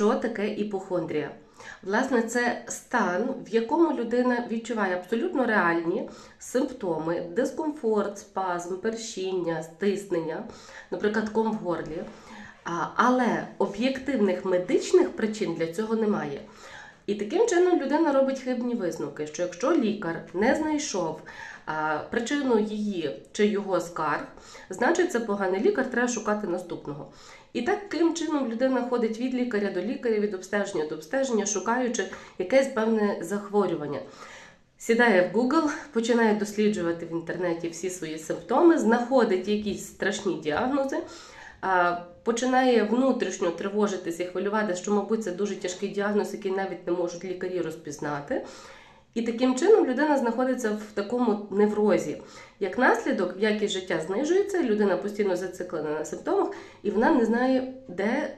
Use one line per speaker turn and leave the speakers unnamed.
Що таке іпохондрія? Власне, це стан, в якому людина відчуває абсолютно реальні симптоми: дискомфорт, спазм, першіння, стиснення, наприклад, ком в горлі. Але об'єктивних медичних причин для цього немає. І таким чином людина робить хибні висновки, що якщо лікар не знайшов причину її чи його скарг, значить це поганий лікар, треба шукати наступного. І таким чином людина ходить від лікаря до лікаря, від обстеження до обстеження, шукаючи якесь певне захворювання. Сідає в Google, починає досліджувати в інтернеті всі свої симптоми, знаходить якісь страшні діагнози, починає внутрішньо тривожитися і хвилювати, що, мабуть, це дуже тяжкий діагноз, який навіть не можуть лікарі розпізнати. І таким чином людина знаходиться в такому неврозі. Як наслідок, якість життя знижується, людина постійно зациклена на симптомах, і вона не знає, де